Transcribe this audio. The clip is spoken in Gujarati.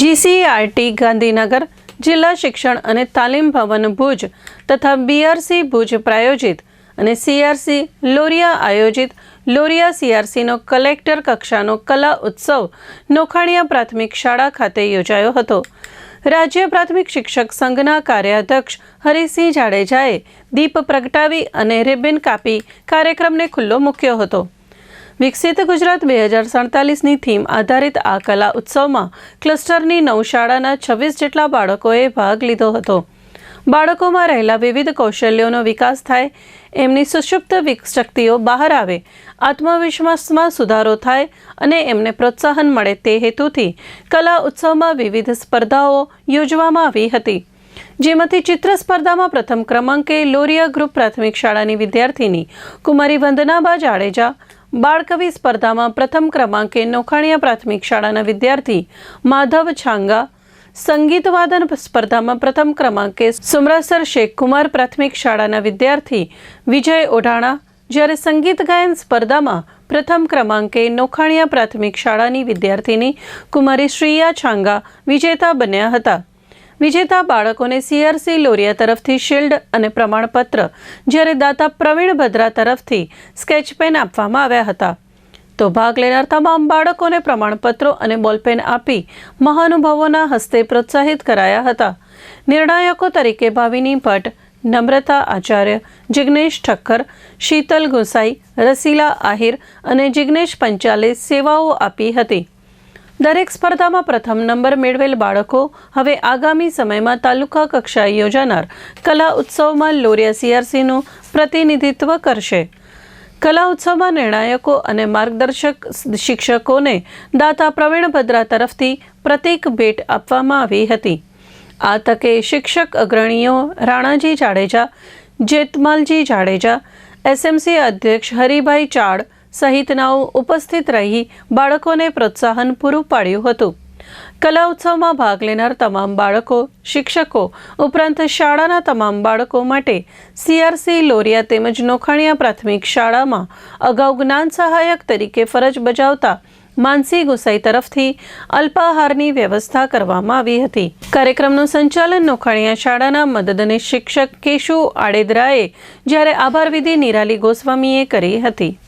જીસીઆરટી, ગાંધીનગર જિલ્લા શિક્ષણ અને તાલીમ ભવન ભુજ તથા બીઆરસી ભુજ પ્રાયોજિત અને સીઆરસી લોરિયા આયોજિત. લોરિયા સીઆરસીનો કલેક્ટર કક્ષાનો કલા ઉત્સવ નોખાણીયા પ્રાથમિક શાળા ખાતે યોજાયો હતો. રાજ્ય પ્રાથમિક શિક્ષક સંઘના કાર્યાધ્યક્ષ હરિસિંહ જાડેજાએ દીપ પ્રગટાવી અને રિબિન કાપી કાર્યક્રમને ખુલ્લો મૂક્યો હતો. વિકસિત ગુજરાત બે હજાર સડતાલીસની થીમ આધારિત આ કલા ઉત્સવમાં ક્લસ્ટરની નવશાળાના છવ્વીસ જેટલા બાળકોએ ભાગ લીધો હતો. બાળકોમાં રહેલા વિવિધ કૌશલ્યોનો વિકાસ થાય, એમની સુષુપ્ત શક્તિઓ બહાર આવે, આત્મવિશ્વાસમાં સુધારો થાય અને એમને પ્રોત્સાહન મળે તે હેતુથી કલા ઉત્સવમાં વિવિધ સ્પર્ધાઓ યોજવામાં આવી હતી. જેમાંથી ચિત્ર સ્પર્ધામાં પ્રથમ ક્રમાંકે લોરિયા ગ્રુપ પ્રાથમિક શાળાની વિદ્યાર્થીની કુમારી વંદનાબા જાડેજા બાળકવિ સ્પર્ધામાં પ્રથમ ક્રમાંકે નોખાણીયા પ્રાથમિક શાળાના વિદ્યાર્થી માધવ છાંગા સંગીત વાદન સ્પર્ધામાં પ્રથમ ક્રમાંકે સુમરાસર શેખકુમાર પ્રાથમિક શાળાના વિદ્યાર્થી વિજય ઓઢાણા. જ્યારે સંગીત ગાયન સ્પર્ધામાં પ્રથમ ક્રમાંકે નોખાણીયા પ્રાથમિક શાળાની વિદ્યાર્થીની કુમારી શ્રીયા છાંગા વિજેતા બન્યા હતા. વિજેતા બાળકોને સીઆરસી લોરિયા તરફથી શિલ્ડ અને પ્રમાણપત્ર, જ્યારે દાતા પ્રવીણ ભદ્રા તરફથી સ્કેચ પેન આપવામાં આવ્યા હતા. તો ભાગ લેનાર તમામ બાળકોને પ્રમાણપત્રો અને બોલપેન આપી મહાનુભાવોના હસ્તે પ્રોત્સાહિત કરાયા હતા. નિર્ણાયકો તરીકે ભાવિની ભટ્ટ, નમ્રતા આચાર્ય, જિગ્નેશ ઠક્કર, શીતલ ગુસાઈ, રસીલા આહિર અને જિગ્નેશ પંચાલે સેવાઓ આપી હતી. દરેક સ્પર્ધામાં પ્રથમ નંબર મેળવેલ બાળકો હવે આગામી સમયમાં તાલુકા કક્ષાએ યોજાનાર કલા ઉત્સવમાં લોરિયા સીઆરસીનું પ્રતિનિધિત્વ કરશે. કલા ઉત્સવમાં નિર્ણાયકો અને માર્ગદર્શક શિક્ષકોને દાતા પ્રવીણ ભદ્રા તરફથી પ્રતીક ભેટ આપવામાં આવી હતી. આ તકે શિક્ષક અગ્રણીઓ રાણાજી જાડેજા જેતમાલજી જાડેજા, એસએમસી અધ્યક્ષ હરિભાઈ ચાડ સહિતનાઓ ઉપસ્થિત રહી બાળકોને પ્રોત્સાહન પૂરું પાડ્યું હતું. કલા ઉત્સવમાં ભાગ લેનાર તમામ બાળકો, શિક્ષકો, ઉપરાંત શાળાના તમામ બાળકો માટે સીઆરસી લોરિયા તેમજ નોખાણીયા પ્રાથમિક શાળામાં અગાઉ જ્ઞાન સહાયક તરીકે ફરજ બજાવતા માનસી ગુસાઈ તરફથી અલ્પાહારની વ્યવસ્થા કરવામાં આવી હતી. કાર્યક્રમનું સંચાલન નોખાણીયા શાળાના મદદનીશ શિક્ષક કેશુ આડેદરાએ જ્યારે આભાર વિધિ નિરાલી ગોસ્વામીએ કરી હતી.